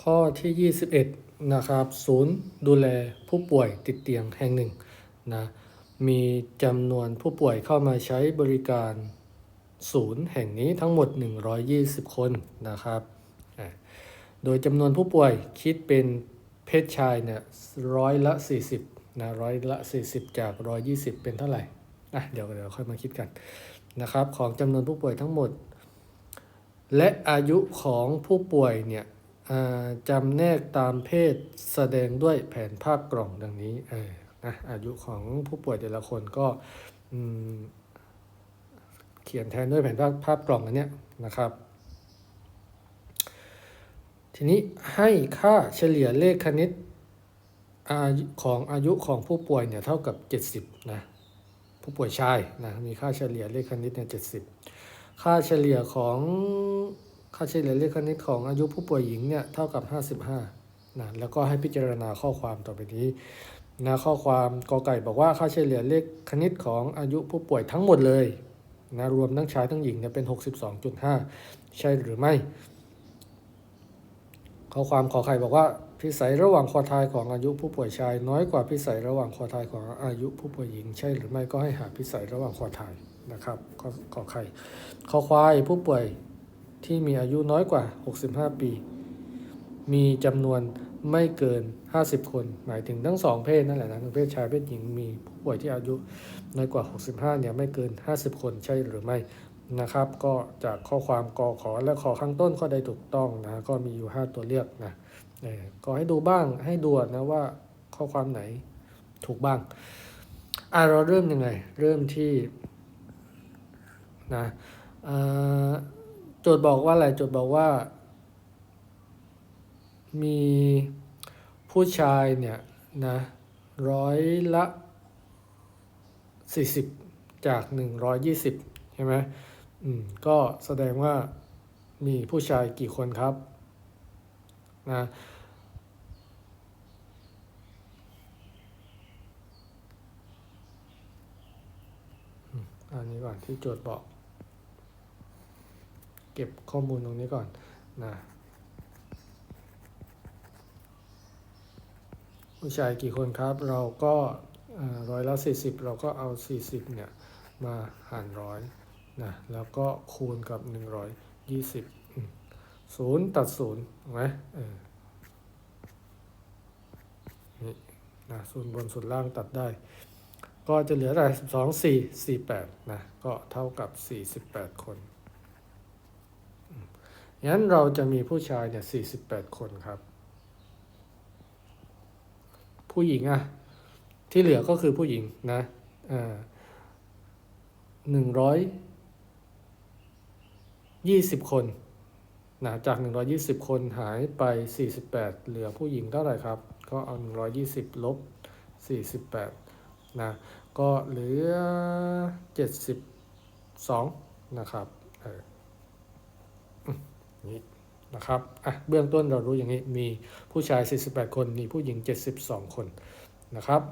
ข้อที่ 21 นะครับ ศูนย์ดูแลผู้ป่วยติดเตียงแห่งหนึ่งนะมีจำนวนผู้ป่วยเข้ามาใช้บริการศูนย์แห่งนี้ทั้งหมด 120 คนนะครับอะโดยจำนวนผู้ป่วยคิดเป็นเพศชายเนี่ยร้อยละ 40นะร้อยละ 40 จาก 120 เป็นเท่าไหร่อะเดี๋ยวเดี๋ยวค่อยมาคิดกันนะครับของจำนวนผู้ป่วยทั้งหมด และอายุของผู้ป่วยเนี่ย จำแนกตามเพศแสดงด้วยแผนภาพกล่องดังนี้เออนะอายุของผู้ป่วยแต่ละคนก็เขียนแทนด้วยแผนภาพภาพกล่องอันเนี้ยนะครับ ทีนี้ให้ค่าเฉลี่ยเลขคณิตอของอายุของผู้ป่วยเนี่ยเท่ากับ 70นะผู้ป่วยชายนะมีค่าเฉลี่ยเลขคณิตเนี่ย70ค่าเฉลี่ยของาเฉลี่ยเลขคณิตของอายุผู้ป่วยหญิงเนี่ยเท่ากับ 55นะแล้วก็ให้พิจารณาข้อความต่อไปนี้นะข้อความกอไก่บอกว่าค่าเฉลี่ยเลขคณิตของอายุผู้ป่วยทั้งหมดเลยนะรวมทั้งชายทั้งหญิงเนี่ยเป็น 62.5 ใช่หรือไม่ ข้อความขอไข่บอกว่าพิสัยระหว่างคอทายของอายุผู้ป่วยชาย น้อยกว่าพิสัยระหว่างคอทายของอายุผู้ป่วยหญิง ใช่หรือไม่ก็ให้หาพิสัยระหว่างคอทายนะครับข้อขอไข่ขอควายผู้ป่วย ที่มีอายุน้อยกว่า 65 ปี มีจำนวนไม่เกิน 50 คน หมายถึงทั้งสองเพศนั่นแหละนะทั้งเพศชายเพศหญิงมีผู้ป่วยที่อายุน้อยกว่า 65 เนี่ยไม่เกิน 50 คนใช่หรือไม่นะครับ ก็จากข้อความกอขอและขอข้างต้นข้อใดถูกต้องนะก็มีอยู่ 5 ตัวเลือกนะเออก็ให้ดูบ้างให้ดูนะว่าข้อความไหนถูกบ้างอะเราเริ่มยังไง เริ่มที่นะเอ่อ โจทย์บอกว่าอะไรโจทย์บอกว่า มีผู้ชายเนี่ยนะร้อยละ40จาก120ใช่ไหมอืมก็แสดงว่ามีผู้ชายกี่คนครับนะอันนี้ก่อนที่โจทย์บอก เก็บข้อมูลตรงนี้ก่อนนะผู้ชายกี่คนครับ เราก็ร้อยละ 40 เราก็เอา 40 เนี่ย มาหารร้อยนะ แล้วก็คูณกับ 120อืมศูนย์ตัดศูนย์ถูกไหมนี่นะศูนย์บนศูนล่างตัดได้ ก็จะเหลืออะไร12 4 48 นะ ก็เท่ากับ 48 คน งั้นเราจะมีผู้ชายเนี่ย48คนครับ ผู้หญิงอะที่เหลือก็คือผู้หญิงนะหนึ่งร้อยยี่สิบคนนะจากหนึ่งร้อยี่สิบคนหายไปสี่สิบแปดเหลือผู้หญิงเท่าไหร่ครับ ก็เอาหนึ่งร้อยี่สิบลบสี่สิบแปดนะ ก็เหลือเจ็ดสิบสองนะครับ เออ มนี่นะครับอะเบื้องต้นเรารู้อย่างนี้มีผู้ชาย 48 คนมีผู้หญิง 72 คนนะครับ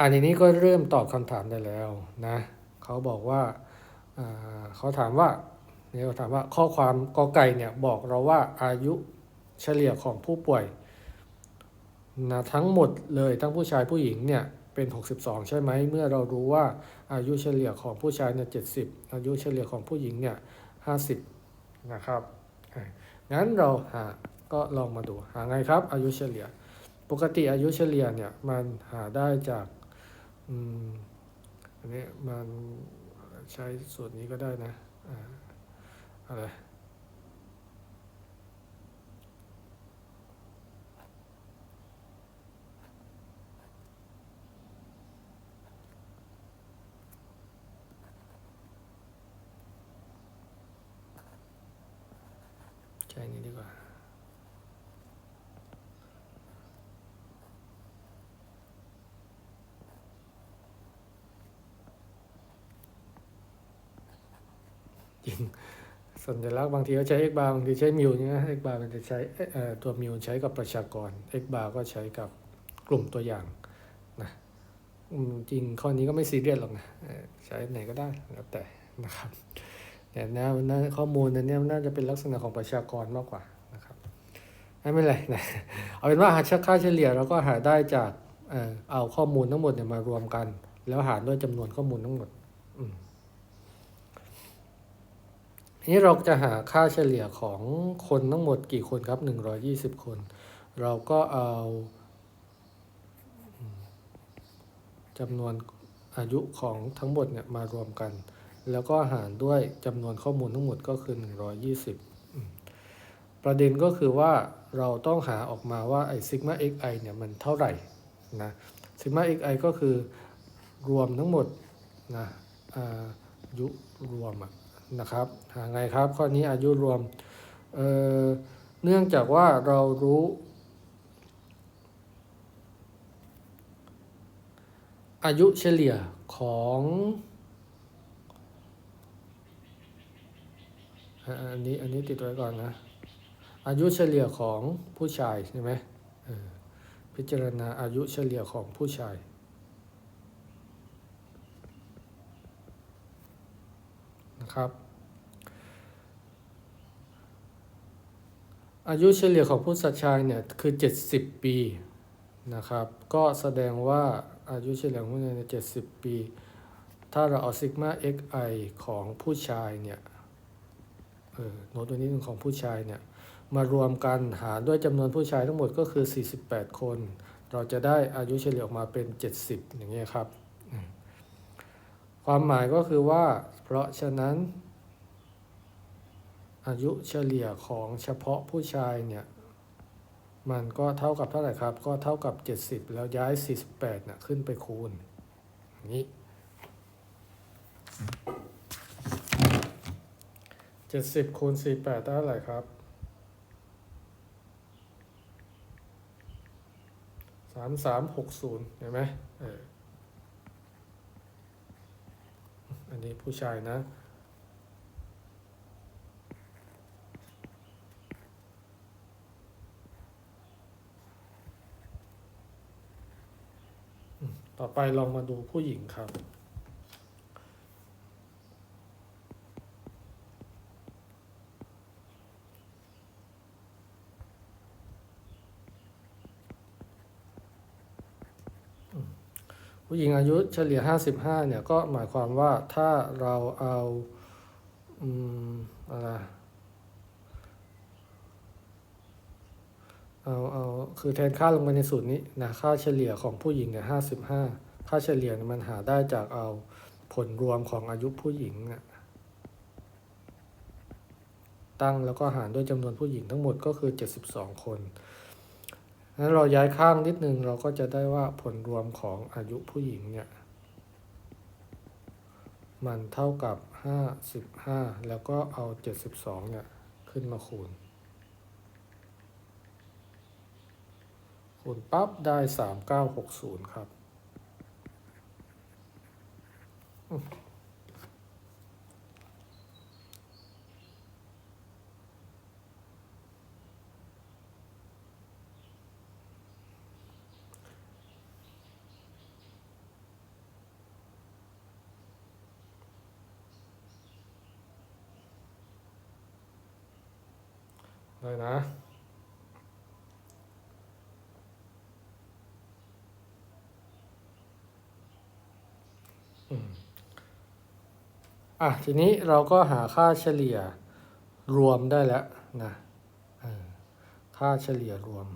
อันนี้ก็เริ่มตอบคำถามได้แล้วนะเขาบอกว่าเขาถามว่าเนี่ยเขาถามว่าข้อความกอไก่เนี่ยบอกเราว่าอายุเฉลี่ยของผู้ป่วยนะทั้งหมดเลยทั้งผู้ชายผู้หญิงเนี่ยเป็น 62 ใช่ไหมเมื่อเรารู้ว่าอายุเฉลี่ยของผู้ชายเนี่ย70อายุเฉลี่ยของผู้หญิงเนี่ย50 นะครับงั้นเราหาก็ลองมาดูหาไงครับ อายุเฉลี่ย ปกติอายุเฉลี่ยเนี่ยมันหาได้จากอืมอันนี้มันใช้สูตรนี้ก็ได้นะอ่าอะไร ใช้นี้ดีกว่า จริง สัญลักษณ์บางทีก็ใช้ x bar บางทีใช้มิวใช่ไหม x bar มันจะใช้เอ่อตัวมิวใช้กับประชากร x bar ก็ใช้กับกลุ่มตัวอย่างนะจริงข้อนี้ก็ไม่ซีเรียสหรอกนะใช้ไหนก็ได้แล้วแต่นะครับแต่แนวข้อมูลในเนี้ยน่าจะเป็นลักษณะของประชากรมากกว่านะครับไม่เป็นไรนะเอาเป็นว่าหาค่าเฉลี่ยเราก็หาได้จากเอ่อเอาข้อมูลทั้งหมดเนี่ยมารวมกัน แล้วหารด้วยจำนวนข้อมูลทั้งหมดอืม ทีนี้เราจะหาค่าเฉลี่ยของคนทั้งหมดกี่คนครับ 120 คน เราก็เอาจำนวนอายุของทั้งหมดเนี่ยมารวมกัน แล้วก็หารด้วยจำนวนข้อมูลทั้งหมดก็คือ 120อืมประเด็นก็คือว่าเราต้องหาออกมาว่าไอซิกมา xi เนี่ยมันเท่าไหร่นะซิกมา xi ก็คือรวมทั้งหมดนะอาอายุรวมอะ นะครับหาไงครับ ข้อนี้อายุรวมเเนื่องจากว่าเรารู้ อายุเฉลี่ยของอันนี้อันนี้ติดไว้ก่อนนะ อายุเฉลี่ยของผู้ชายใช่ไหมพิจารณาอายุเฉลี่ยของผู้ชาย นะครับ อายุเฉลี่ยของผู้ชายเนี่ยคือ 70 ปีนะครับ ก็แสดงว่าอายุเฉลี่ยของผู้ชายเนี่ย70ปี ถ้าเราเอาซิกมา xi ของผู้ชายเนี่ยเออโน้ตตัวนี้ของผู้ชายเนี่ยมารวมกันหารด้วยจำนวนผู้ชายทั้งหมดก็คือ 48 คน เราจะได้อายุเฉลี่ยออกมาเป็น 70 อย่างเงี้ยครับ ความหมายก็คือว่า เพราะฉะนั้น อายุเฉลี่ยของเฉพาะผู้ชายเนี่ย มันก็เท่ากับเท่าไหร่ครับ ก็เท่ากับ 70 แล้วย้าย 48น่ะขึ้นไปคูณอย่างนี้70คูณ48ได้เท่าไหร่ครับสามสามหกศูนย์เห็นไหมเออ อันนี้ ผู้ชายนะต่อไปลองมาดูผู้หญิงครับ ผู้หญิงอายุเฉลี่ย 55 เนี่ย ก็หมายความว่าถ้าเราเอาอืมอะไรเอาเอาคือแทนค่าลงไปในสูตรนี้นะค่าเฉลี่ยของผู้หญิงเนี่ย55ค่าเฉลี่ยเนี่ยมันหาได้จากเอาผลรวมของอายุผู้หญิงน่ะตั้งแล้วก็หารด้วยจำนวนผู้หญิงทั้งหมดก็คือ 72 คน นั้นเราย้ายข้างนิดนึงเราก็จะได้ว่าผลรวมของอายุผู้หญิงเนี่ย มันเท่ากับ 55 แล้วก็เอา 72 เนี่ย ขึ้นมาคูณ คูณปั๊บได้ 3960 ครับ นะอะ ทีนี้เราก็หาค่าเฉลี่ยรวมได้แล้วนะค่าเฉลี่ยรวม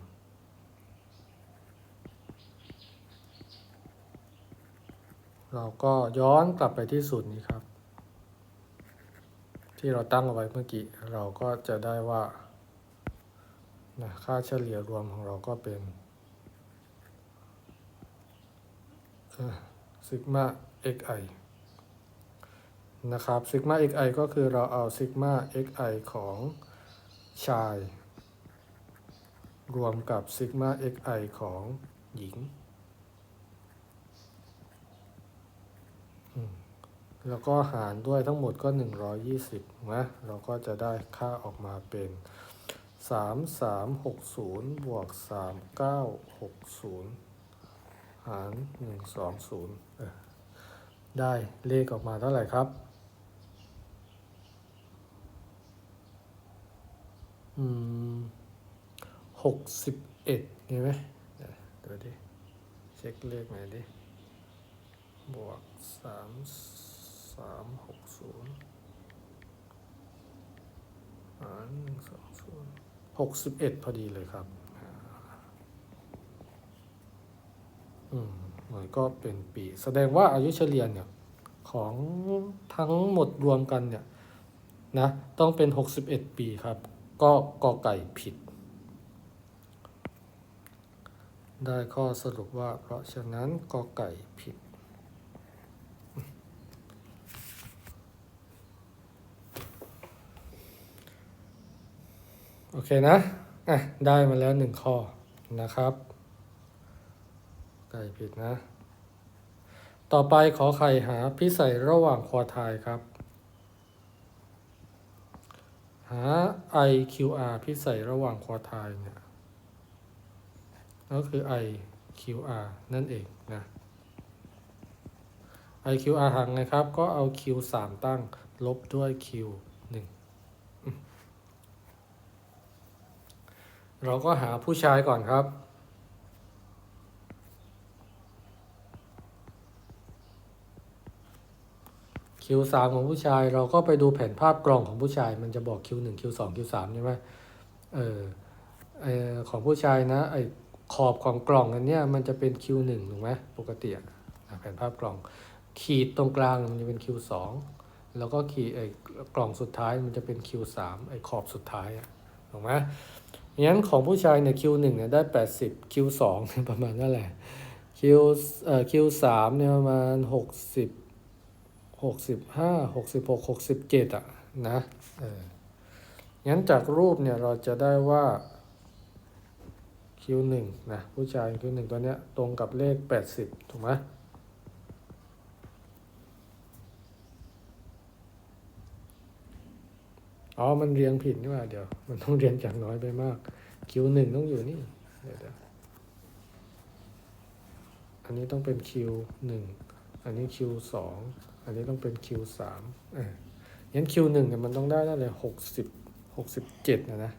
เราก็ย้อนกลับไปที่สูตรนี้ครับ ที่เราตั้งเอาไว้เมื่อกี้ เราก็จะได้ว่า นะค่าเฉลี่ยรวมของเราก็เป็นซิกมา xi นะครับซิกมา xi ก็คือเราเอาซิกมา xi ของชาย รวมกับซิกมา xi ของหญิง แล้วก็หารด้วยทั้งหมดก็ 120นะเราก็จะได้ค่าออกมาเป็น 3360บวก3960หกศูนย์หาร120เออได้เลขออกมาเท่าไหร่ครับ อืมหกสิบเอ็ดเห็นไหมเดี๋ยวดูดิเช็คเลขหน่อยดิ บวกสามสามหกศูนย์หารหนึ่งสอง ศูนย์หกสิบเอ็ดพอดีเลยครับอ่าอืมมันก็เป็นปี แสดงว่าอายุเฉลี่ยเนี่ย ของทั้งหมดรวมกันเนี่ย นะ ต้องเป็น 61 ปีครับ ก็กอไก่ผิด ได้ข้อสรุปว่าเพราะฉะนั้นกอไก่ผิด อเคนะ อะ ได้มาแล้วหนึ่งข้อนะครับ ไก่ผิดนะ ต่อไปขอไข่หาพิเศษระหว่างควอไทายครับ หา IQR พิเศษระหว่างควอไทายเนี่ย ก็คือ IQR นั่นเองนะ IQR หังนะครับ ก็เอา Q 3 ตั้งลบด้วย Q 1อืม เราก็หาผู้ชายก่อนครับ คิวสามของผู้ชายเราก็ไปดูแผนภาพกล่องของผู้ชาย มันจะบอกคิวหนึ่งคิวสองคิวสามใช่ไหมเออเออของผู้ชายนะไอขอบของกล่องอันเนี้ยมันจะเป็นคิวหนึ่งถูกไหมปกติแผนภาพกล่อง ขีดตรงกลางมันจะเป็นคิวสองแล้วก็ขีดไอกล่องสุดท้ายมันจะเป็นคิวสามไอขอบสุดท้ายถูกไหม งั้นของผู้ชายเนี่ยคิวหนึ่งเนี่ยได้แปดสิบคิวสองประมาณนั่นแหละคิวเอ่อคิวสามเนี่ยประมาณหกสิบหกสิบห้าหกสิบหกหกสิบเจ็ดอะนะเอองั้นจากรูปเนี่ยเราจะได้ว่าคิวหนึ่งนะผู้ชายคิวหนึ่งตัวเนี้ยตรงกับเลขแปดสิบถูกไหม อ๋อ มันเรียงผิดนี่ว่าเดี๋ยว มันต้องเรียงจากน้อยไปมาก คิวหนึ่งต้องอยู่นี่เดี๋ยวเดี๋ยวอันนี้ต้องเป็นคิวหนึ่ง อันนี้คิวสอง อันนี้ต้องเป็นคิวสามอ่างั้นคิวหนึ่งเนี่ยมันต้องได้ได้เลยหกสิบหกสิบเจ็ดนะนะ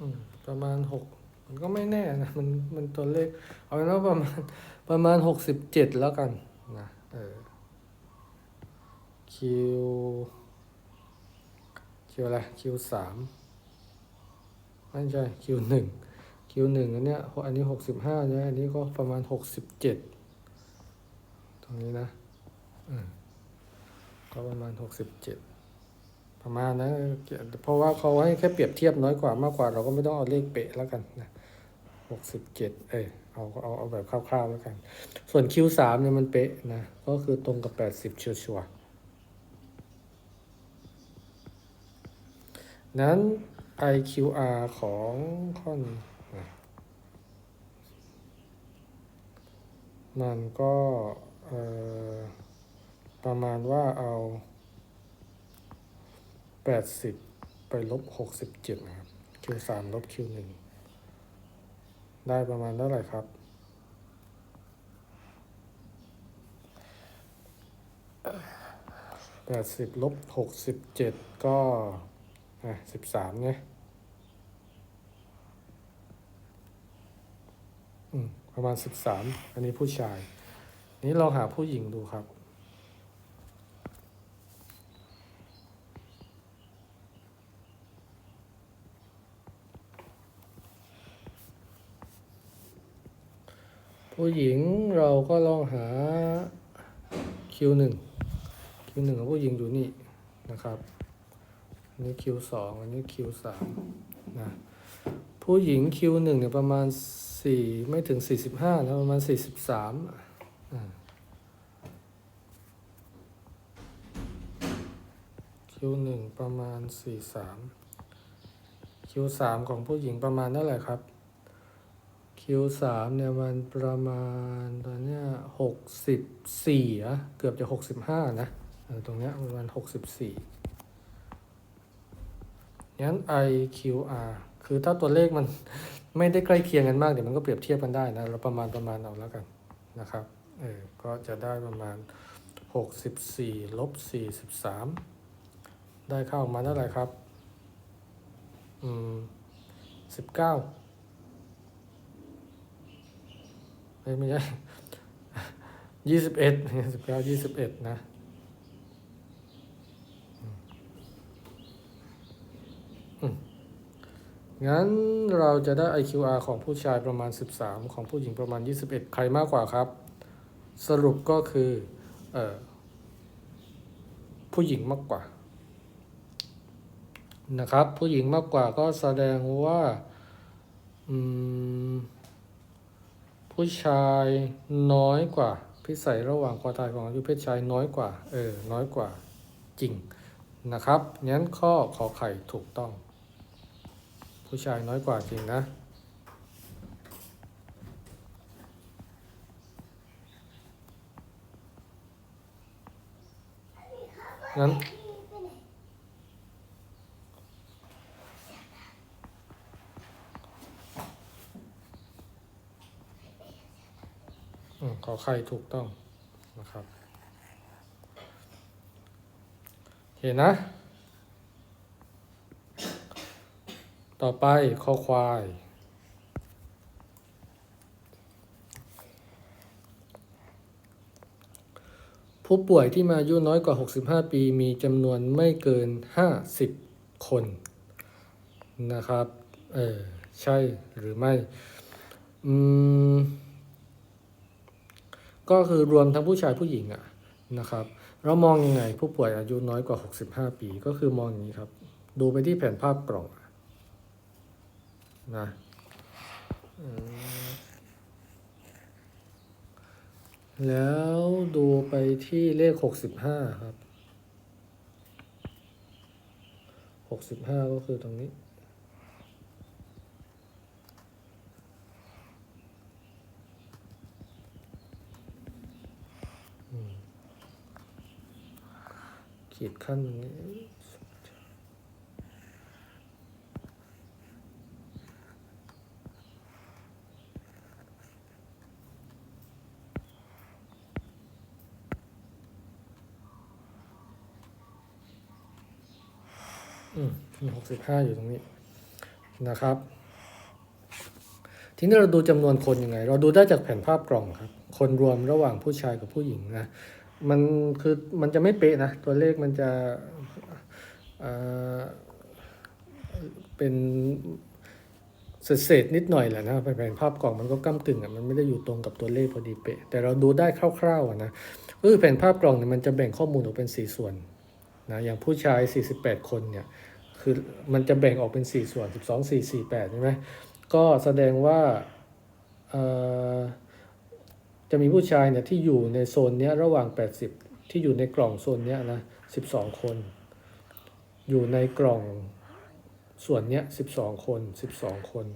อืม ประมาณหกมันก็ไม่แน่นะมันมันตัวเลข เอาเป็นว่าประมาณประมาณหกสิบเจ็ดแล้วกันนะเออคิวคิวอะไรคิวสามไม่ใช่คิวหนึ่งคิวหนึ่งอันเนี้ยอันนี้หกสิบห้าเนี่ยอันนี้ก็ประมาณหกสิบเจ็ดตรงนี้นะอืมก็ประมาณหกสิบเจ็ด ประมาณนะเพราะว่าเขาให้แค่เปรียบเทียบน้อยกว่ามากกว่า เราก็ไม่ต้องเอาเลขเป๊ะแล้วกันนะหกสิบเจ็ดเอยเอาเอาเอาแบบคร่าวๆแล้วกัน ส่วน Q3 เนี่ยมันเป๊ะนะ ก็คือตรงกับแปดสิบชัวร์นั้น IQR ของข้อนี้นะมันก็ประมาณว่าเอา แปดสิบไปลบหกสิบเจ็ดนะครับ Q สามลบ Q หนึ่งได้ประมาณเท่าไหร่ครับแปดสิบลบหกสิบเจ็ดก็สิบสามเนี่ยอืมประมาณสิบสามอันนี้ผู้ชาย นี้ลองหาผู้หญิงดูครับ ผู้หญิงเราก็ลองหา Q1 Q1 ของผู้หญิงอยู่นี่นะครับอันนี้ Q2 อันนี้ Q3 นะผู้หญิง Q1 เนี่ยประมาณ 4 ไม่ถึง 45แล้วประมาณ 43อ่า Q1 ประมาณ 43 Q3 ของผู้หญิงประมาณเท่าไหร่ครับ Q3 เนี่ยมันประมาณตอนเนี้ยหกสิบสี่อะเกือบจะหกสิบห้านะตรงเนี้ยประมาณหกสิบสี่งั้น IQR คือถ้าตัวเลขมันไม่ได้ใกล้เคียงกันมาก เดี๋ยวมันก็เปรียบเทียบกันได้นะ เราประมาณประมาณเอาแล้วกันนะครับ เออ ก็จะได้ประมาณ 64ลบ43 ได้เข้ามาเท่าไหร่ครับ อืม 19 เฮ้ยไม่ใช่21 19 21นะงั้นเราจะได้ IQR ของผู้ชายประมาณ 13 ของผู้หญิงประมาณ 21 ใครมากกว่าครับ สรุปก็คือออผู้หญิงมากกว่า นะครับ ผู้หญิงมากกว่าก็แสดงว่า อืม ผู้ชายน้อยกว่า พิสัยระหว่างควอไทยของอายุเพศชายน้อยกว่า เออ น้อยกว่าจริงนะครับงั้นข้อขอไข่ถูกต้อง ผู้ชายน้อยกว่าจริงนะ งั้น อืมขอไข่ถูกต้องนะครับ เห็นนะ ต่อไปคอควาย ผู้ป่วยที่มาอายุน้อยกว่า 65 ปีมีจำนวนไม่เกิน 50 คนนะครับ เออ ใช่หรือไม่ อืม ก็คือรวมทั้งผู้ชายผู้หญิงอะนะครับเรามองยังไงผู้ป่วยอายุน้อยกว่า 65 ปีก็คือมองอย่างนี้ครับ ดูไปที่แผนภาพกล่องนะแล้วดูไปที่เลข 65 ครับ 65 ก็คือตรงนี้ ขีดขั้นตรงนี้อืมหกสิบห้าอยู่ตรงนี้นะครับ ทีนี้เราดูจำนวนคนยังไง เราดูได้จากแผนภาพกล่องครับ คนรวมระหว่างผู้ชายกับผู้หญิงนะ มันคือมันจะไม่เป๊ะนะ ตัวเลขมันจะเป็นเศษๆนิดหน่อยแหละนะแผนภาพกล่องมันก็ก้ากึ่งอะมันไม่ได้อยู่ตรงกับตัวเลขพอดีเป๊ะ แต่เราดูได้คร่าวๆอะนะก็คือแผนภาพกล่องเนี่ยมันจะแบ่งข้อมูลออกเป็นสี่ส่วนนะอย่างผู้ชาย 48 คนเนี่ยคือมันจะแบ่งออกเป็น 4 ส่วน 12 4 4 8ใช่ไหมก็แสดงว่าเอ่อ จะมีผู้ชายเนี่ยที่อยู่ในโซนเนี้ยระหว่าง 80 ที่อยู่ในกล่องโซนเนี้ยนะ12 คน อยู่ในกล่องส่วนเนี้ย12 คน 12 คน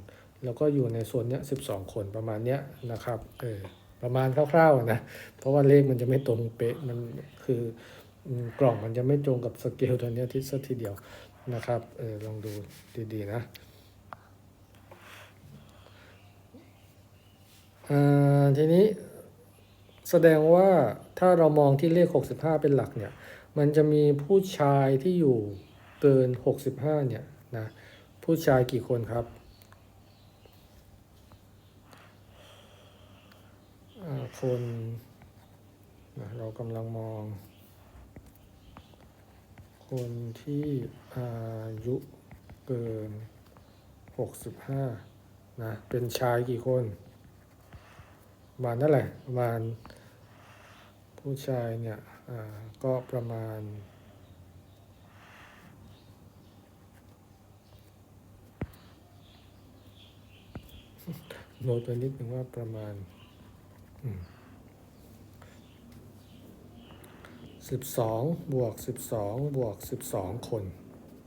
แล้วก็อยู่ในโซนเนี้ย12 คนประมาณเนี้ยนะครับเออประมาณคร่าวๆนะเพราะว่าเลขมันจะไม่ตรงเป๊ะมันคือกล่องมันจะไม่ตรงกับสเกลตัวเนี้ยที่สักทีเดียวนะครับเออลองดูดีๆนะอ่าทีนี้ แสดงว่าถ้าเรามองที่เลข 65 เป็นหลักเนี่ย มันจะมีผู้ชายที่อยู่เกิน 65 เนี่ยนะผู้ชายกี่คนครับคนนะเรากำลังมอง คนที่อายุเกิน 65 นะ เป็นชายกี่คนประมาณนั่นแหละประมาณ ผู้ชายเนี่ยอ่าก็ประมาณโน้ตไปนิดนึงว่าประมาณสิบสองบวกสิบสองบวกสิบสองคน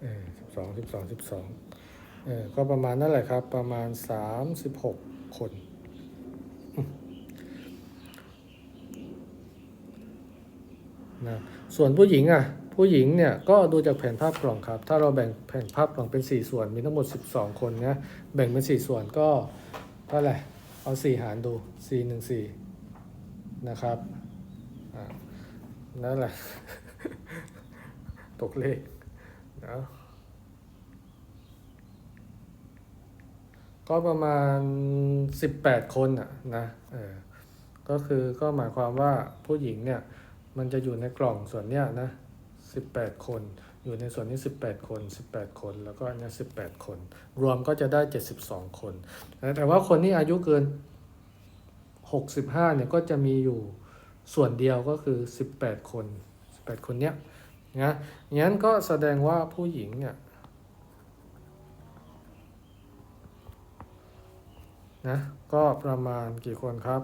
เออสิบสองสิบสองสิบสองเออก็ประมาณนั่นแหละครับ ประมาณสามสิบหกคน นะส่วนผู้หญิงอะผู้หญิงเนี่ยก็ดูจากแผนภาพกล่องครับ ถ้าเราแบ่งแผนภาพกล่องเป็น 4 ส่วนมีทั้งหมด 12 คนนะแบ่งเป็น 4 ส่วนก็เท่าไหร่เอา 4 หารดู 4 1 4 นะครับนั่นแหละ ตกเลขนะก็ประมาณ 18 คนอะนะเออก็คือก็หมายความว่าผู้หญิงเนี่ย มันจะอยู่ในกล่องส่วนเนี้ยนะ18คน อยู่ในส่วนนี้18คน18คน แล้วก็อันนี้ย18คน รวมก็จะได้72คนแต่ว่าคนที่อายุเกิน65เนี่ยก็จะมีอยู่ส่วนเดียวก็คือ18คน18คนเนี้ยนะงั้นก็แสดงว่าผู้หญิงเนี่ยนะก็ประมาณกี่คนครับ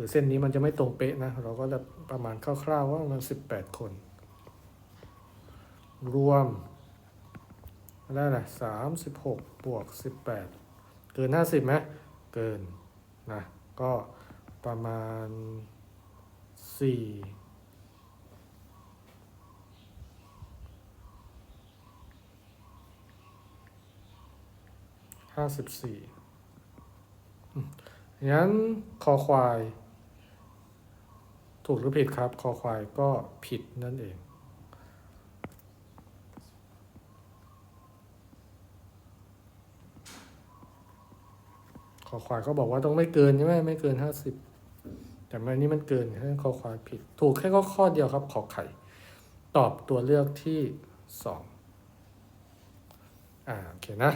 รือเส้นนี้มันจะไม่ตรงเป๊ะนะ เราก็จะประมาณคร่าวๆว่ามันสิบแปดคน รวมได้แหละสามสิบหกบวกสิบแปดเกินห้าสิบไหมเกินนะก็ประมาณสี่ห้าสิบสี่งั้นคอควาย ถูกหรือผิดครับ คอควายก็ผิดนั่นเอง คอควายเขาบอกว่าต้องไม่เกินใช่ไหมไม่เกินห้าสิบแต่ม่นี่มันเกินให้คอควายผิด ถูกแค่ข้อข้อเดียวครับ ขอไข่ ตอบตัวเลือกที่สองอ่าโอเคนะ